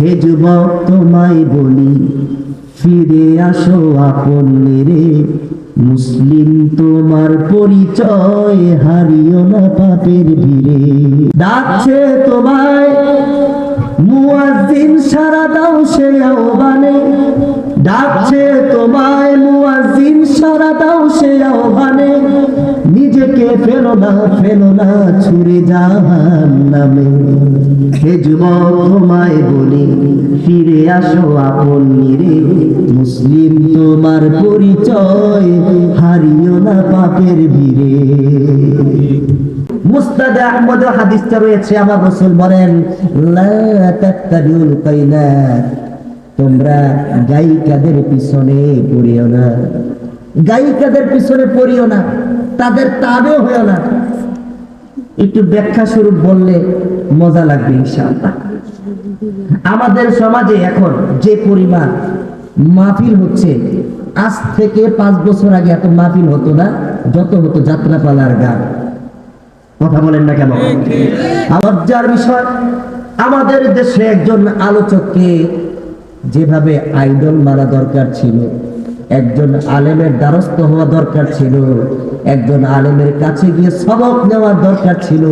হে যুবক, তোমায় বলি, ফিরে আসো আপন রে মুসলিম তোমার পরিচয় হারিও না পাপের ভিড়ে। ডাকছে তোমায়, মুয়াজ্জিন সারা দাও সে আহ্বানে। ডাকছে তোমায়, মুয়াজ্জিন সারা দাও সে আহ্বানে। নিজেকে ফেলো না ফেলো না, ছুড়ে জাহান নামে। তোমায় বলি, ফিরে আসো আপন নিরে। মুসলিম তোমার পরিচয় হারিও না পাপের ভিড়ে। মুস্তাদ আহমদ হাদিসটা রয়েছে, আমার রসুল বলেন তোমরা গায়িকাদের পিছনে পড়িও না। গায়িকাদের পিছনে পড়িও না, তাদের তাবেও হইও না। একটু ব্যাখ্যা স্বরূপ বললে মজা লাগবে আমাদের সমাজে এখন যে পরিমাণ মাহফিল হচ্ছে, আজ থেকে পাঁচ বছর আগে এত মাহফিল হতো না, যত হতো যাত্রাপালার গান। কথা বলেন না কেন? আমার বিষয়, আমাদের দেশে একজন আলোচককে যেভাবে আইডল মারা দরকার ছিল একজন আলেমের দ্বারস্থ হওয়া দরকার ছিল। একজন আলেমের কাছে গিয়ে সবক নেওয়ার দরকার ছিল।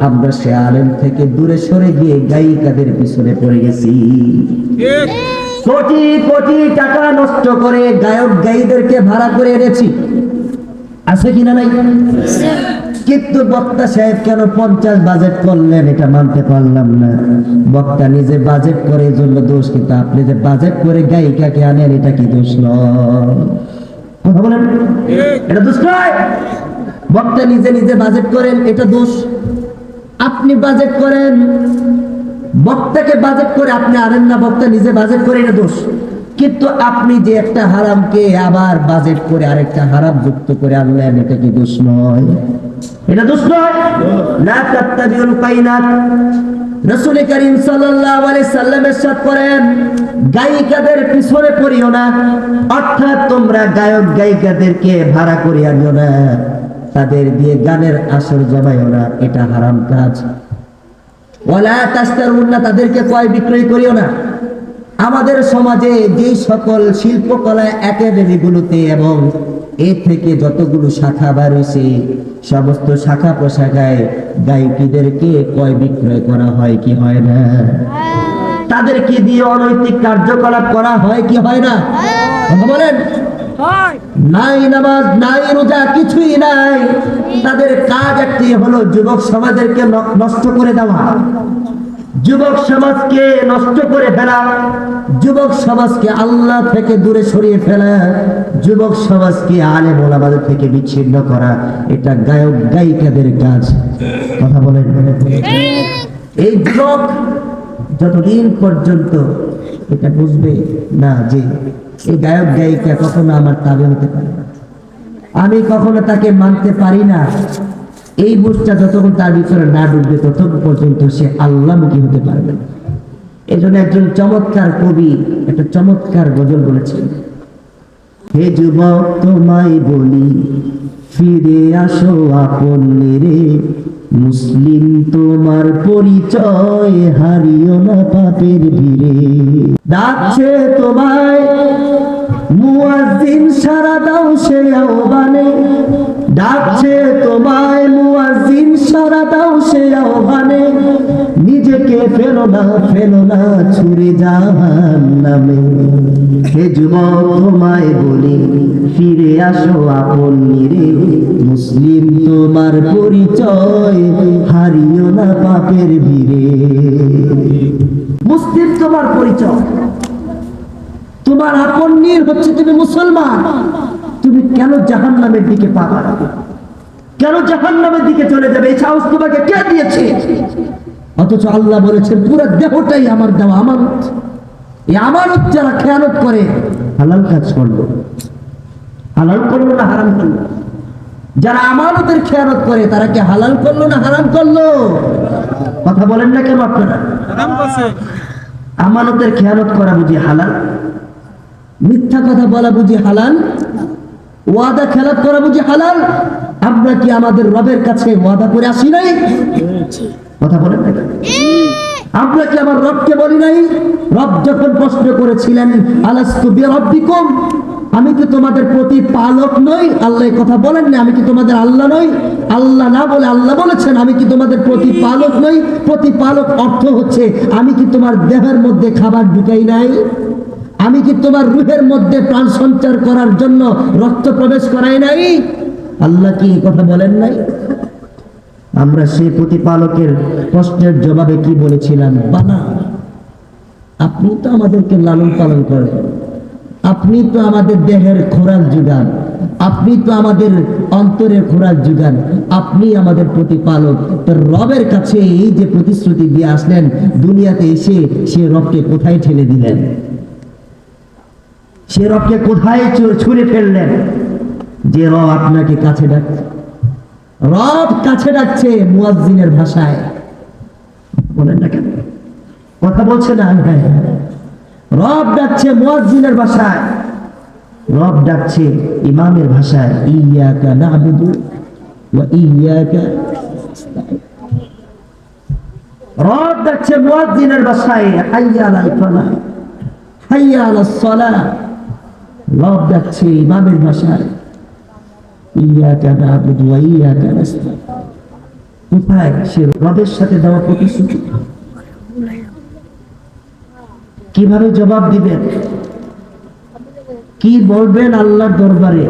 আমরা সে আলেম থেকে দূরে সরে গিয়ে গায়িকাদের পিছনে পড়ে গেছি। কোটি কোটি টাকা নষ্ট করে গায়ক গায়ীদেরকে ভাড়া করে এনেছি। আছে কিনা নাই? কিন্তু বক্তা সাহেব কেন পঞ্চাশ বাজেট করলেন এটা মানতে পারলাম না। বক্তা নিজে বাজেট করে, এই জন্য দোষ কিন্তু আপনি যে বাজেট করে গায়িকাকে আনেন, এটা কি দোষ নয়? কথা বলেন। এটা দোষ নয়। বক্তা নিজে নিজে বাজেট করেন, এটা দোষ। আপনি বাজেট করেন, বক্তাকে বাজেট করে আপনি আনেন না, বক্তা নিজে বাজেট করে, এটা দোষ। কিন্তু আপনি যে একটা হারামকে আবার বাজেট করে আরেকটা হারাম যুক্ত করে আনলেন, এটা কি দোষ নয়? এটা দোষ নয়? লা তাত্তাবিউল কাইনাত। রাসূল করিম সাল্লাল্লাহু আলাইহি সাল্লাম ইরশাদ করেন, গায়িকাদের পিছনে পড়িও না, অর্থাৎ তোমরা গায়ক গায়িকাদেরকে ভাড়া করে আনিও না, তাদের দিয়ে গানের আসর জমাইও না, এটা হারাম কাজ। ওয়ালা তাস্তারুন্না তাদেরকে ক্রয় বিক্রয় করিও না। আমাদের সমাজে যেই সকল শিল্পকলা একাডেমিগুলোতে এবং এ থেকে যতগুলো শাখা বার হয়েছে সমস্ত শাখা প্রশাখায় গায়িকীদেরকে ক্রয় বিক্রয় করা হয় কি হয় না? তাদেরকে দিয়ে অনৈতিক কার্যকলাপ করা হয় কি হয় না? বলেন। নাই নামাজ নাই রোজা কিছুই নাই। তাদের কাজ একটি হলো যুবক সমাজেরকে নষ্ট করে দেওয়া। যুবক সমাজকে নষ্ট করে ফেলা। যুবক সমাজকে আল্লাহ থেকে দূরে সরিয়ে ফেলা। যুবক সমাজকে আলে মোলাবাদের থেকে বিচ্ছিন্ন করা। এটা গায়ক, গায়িকাদের কাজ। কথা বলেন। এই যুবক যতদিন পর্যন্ত এটা বুঝবে না যে এই গায়ক, গায়িকা কখনো আমার তাবে হতে পারে আমি কখনো তাকে মানতে পারি না। এই বুঝটা যতক্ষণ তার ভিতরে না ডুববে ততক্ষণ পর্যন্ত সে আল্লাহমুখী হতে পারবে না। এই জন্য একজন চমৎকার কবি একটা চমৎকার গজল বলেছেন, হে যুবক, তোমায় বলি, ফিরে আসো আপন রে মুসলিম তোমার পরিচয় হারিও না পাপের ভিড়ে। ডাকছে তোমায়, মুয়াজ্জিন সারা দাও সে আহ্বানে। ডাকছে ফেলো না ফেলো না, ছুড়ে জাহান নামে। হে তোমায় বলি, ফিরে আসো আপন নিরে। মুসলিম তোমার পরিচয় হারিও না পাপের ভিড়ে। মুসলিম তোমার পরিচয়। তোমার আপন নির হচ্ছে তুমি মুসলমান। তুমি কেন জাহান নামের দিকে পা কেন জাহান নামের দিকে চলে যাবে? এই সাহস তোমাকে কে দিয়েছে? অথচ আল্লাহ বলেছেন, পুরো দেহটাই আমার দেওয়া আমানত এই আমানত যারা খেয়ানত করে, হালাল কাজ করল। হালাল করল না হারাম করল? যারা আমানতের খেয়ানত করে, তারা কি হালাল করল না হারাম করল? কথা বলেন না কেন আপনারা? আমানতের খেয়ানত করা বুঝি হালাল? মিথ্যা কথা বলা বুঝি হালাল? ওয়াদা খেলাপ করা বুঝি হালাল? আমরা কি আমাদের রবের কাছে ওয়াদা করে আসি নাই? কথা বলেন না আমরা কি আমার রবকে বলি নাই? রব যখন প্রশ্ন করেছিলেন, আলাস্তু বিরব্বিকুম? আমি কি তোমাদের প্রতি পালক নই, আল্লাহ কথা বলেন না, আমি কি তোমাদের আল্লাহ নই? আল্লাহ না বলে আল্লাহ বলেছেন, আমি কি তোমাদের প্রতি পালক নই? প্রতিপালক অর্থ হচ্ছে, আমি কি তোমার দেহের মধ্যে খাবার ঢুকাই নাই? আমি কি তোমার রুহের মধ্যে প্রাণ সঞ্চার করার জন্য রক্ত প্রবেশ করাই নাই? আল্লাহ কি কথা বলেন নাই? আমরা সেই প্রতিপালকের প্রশ্নের জবাবে কি বলেছিলাম? বানা আপনি তো আমাদেরকে লালন পালন করেন। আপনি তো আমাদের দেহের খোরাক যোগান। আপনি তো আমাদের অন্তরের খোরাক যোগান। আপনি আমাদের প্রতিপালক। তো রবের কাছে এই যে প্রতিশ্রুতি দিয়ে আসলেন, দুনিয়াতে এসে সে রবকে কোথায় ঠেলে দিলেন? সে রবকে কোথায় ছুঁড়ে ফেললেন? যে রব আপনাকে কাছে ডাকছে। রব কাছে ডাকছে মুয়াজ্জিনের ভাষায়। বলেন না কেন? কথা বলছে না? হ্যাঁ রব ডাকছে মুয়াজ্জিনের ভাষায়। রব ডাকছে ইমামের ভাষায়। ইয়াকা নাবুদু ওয়া ইয়াকা রব ডাকছে মুয়াজ্জিনের ভাষায়, হাইয়া আলাল ফালাহ হাইয়া আলাস সালাহ রব ডাকছে ইমামের ভাষায়। ইয়াকা নাবুদু ওয়া ইয়াকা নাস্তাইন কোথায় সে রবের সাথে দেওয়া প্রতিশ্রুতি। কীভাবে জবাব দিবেন? কি বলবেন আল্লাহর দরবারে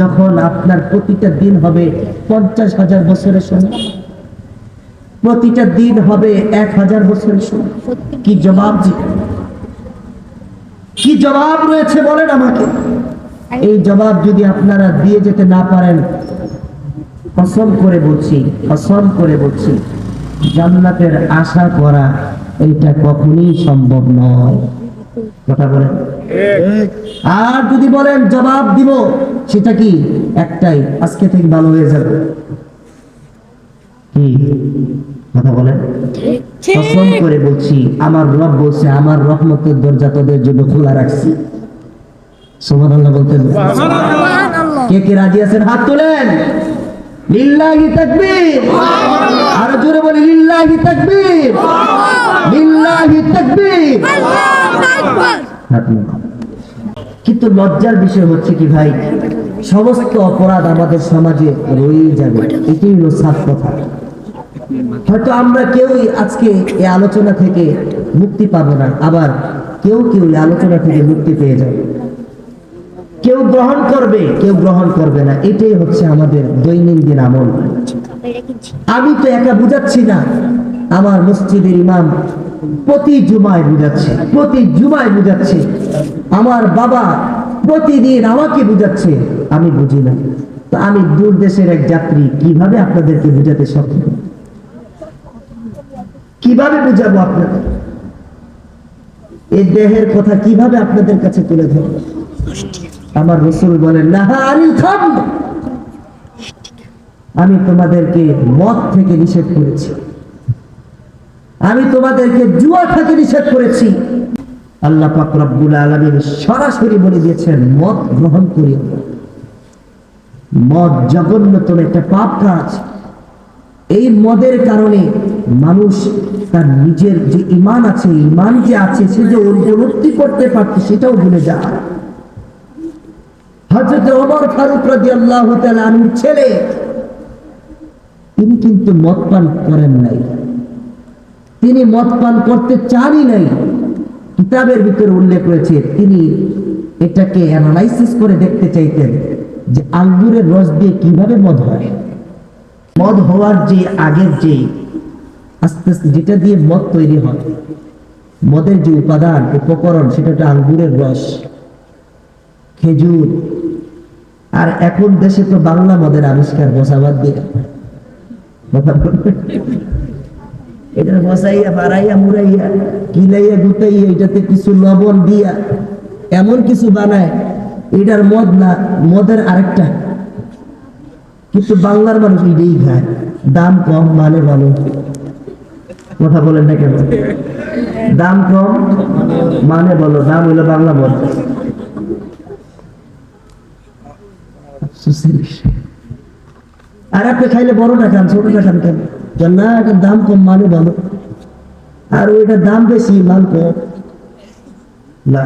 যখন আপনার প্রতিটা দিন হবে পঞ্চাশ হাজার বছরের সময় প্রতিটা দিন হবে এক হাজার বছরের সময় কি জবাব দিবেন? কি জবাব রয়েছে বলেন আমাকে। এই জবাব যদি আপনারা দিয়ে যেতে না পারেন, কসম করে বলছি, কসম করে বলছি, জান্নাতের আশা করা এটা কখনই সম্ভব নয়। কথা বলেন। আর যদি বলেন জবাব দিব, সেটা কি একটাই? আজকে থেকে ভালো হয়ে যাবে। কি? কথা বলেন। কসম করে বলছি, আমার রব বলছে, আমার রহমতের দরজা তোদের জন্য খোলা রাখছি। সুবহানাল্লাহ বলতেন কে কে রাজি আছেন? হাত তোলেন। লিল্লাহি তাকবীর। আরও জোরে বলি লিল্লাহি তাকবীর। লিল্লাহি তাকবীর। কিন্তু লজ্জার বিষয় হচ্ছে কি ভাই সমস্ত অপরাধ আমাদের সমাজে রয়েই যাবে। এটাই হলো সাফ কথা। হয়তো আমরা কেউই আজকে এই আলোচনা থেকে মুক্তি পাবো না আবার কেউ কেউ এই আলোচনা থেকে মুক্তি পেয়ে যাবে। কেউ গ্রহণ করবে, কেউ গ্রহণ করবে না। এটাই হচ্ছে আমাদের দৈনন্দিন আমল। আমি তো একা বুঝাচ্ছি না। আমার মসজিদের ইমাম প্রতি জুমায় বুঝাচ্ছে, প্রতি জুমায় বুঝাচ্ছে। আমার বাবা প্রতিদিন আমাকে বুঝাচ্ছে, আমি বুঝি না। তো আমি দূর দেশের এক যাত্রী, কীভাবে আপনাদেরকে বুঝাতে সক্ষম? কীভাবে বুঝাবো আপনাদের এই দেহের কথা কীভাবে আপনাদের কাছে তুলে ধরবো? আমার রসুল বলেন আমি তোমাদেরকে মদ থেকে নিষেধ করেছি। আমি তোমাদেরকে জুয়া থেকে নিষেধ করেছি। আল্লাহ পাক রব্বুল সরাসরি বলে দিয়েছেন, মদ গ্রহণ করিও না। মদ জঘন্যতম একটা পাপ কাজ। এই মদের কারণে মানুষ তার নিজের যে ইমান আছে ইমান যে আছে, সে যে উপলব্ধি করতে পারছে, সেটাও ভুলে যায়। তিনি কিন্তু করেন নাই। তিনি করতে চানই নাই। কিতাবের ভিতরে উল্লেখ তিনি এটাকে অ্যানালাইসিস করে দেখতে চাইতেন যে আঙ্গুরের রস দিয়ে কীভাবে মদ হয়। মদ হওয়ার যে আগের যে আস্তে আস্তে যেটা দিয়ে মদ তৈরি হয়, মদের যে উপাদান উপকরণ সেটা আঙ্গুরের রস। খেজুর আর এখন দেশে তো বাংলা মদের আবিষ্কার বসাবাদ দিয়ে এটা বসাইয়া বাড়াইয়া মুড়াইয়া কিলাইয়া গুতাইয়া, এটাতে কিছু লবণ দিয়া এমন কিছু বানায়, এটার মদ না, মদের আরেকটা। কিন্তু বাংলার মানুষ এটাই খায়। দাম কম মানে ভালো। কথা বলেন না কেন? দাম কম মানে বলো দাম হইল বাংলা মদ। আর আপনি খাইলে বড়টা খান, ছোটটা খান কেন? না এটার দাম কম মানে ভালো। আর ওইটার দাম বেশি মানতে না